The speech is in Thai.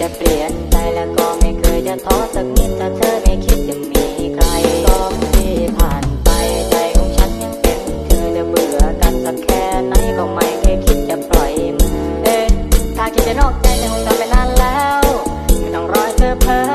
จะเปลี่ยนใจแล้วก็ไม่เคยจะท้อสักนิดถ้าเธอไม่คิดจะมีใครสองปีผ่านไปใจของฉันยังเป็นเธอจะเบื่อกันสักแค่ไหนก็ไม่เคยคิดจะปล่อยมือเอ๊ถ้าคิดจะนอกใจจะคงทำไปนานแล้วไม่ต้องรอเธอเพ้อ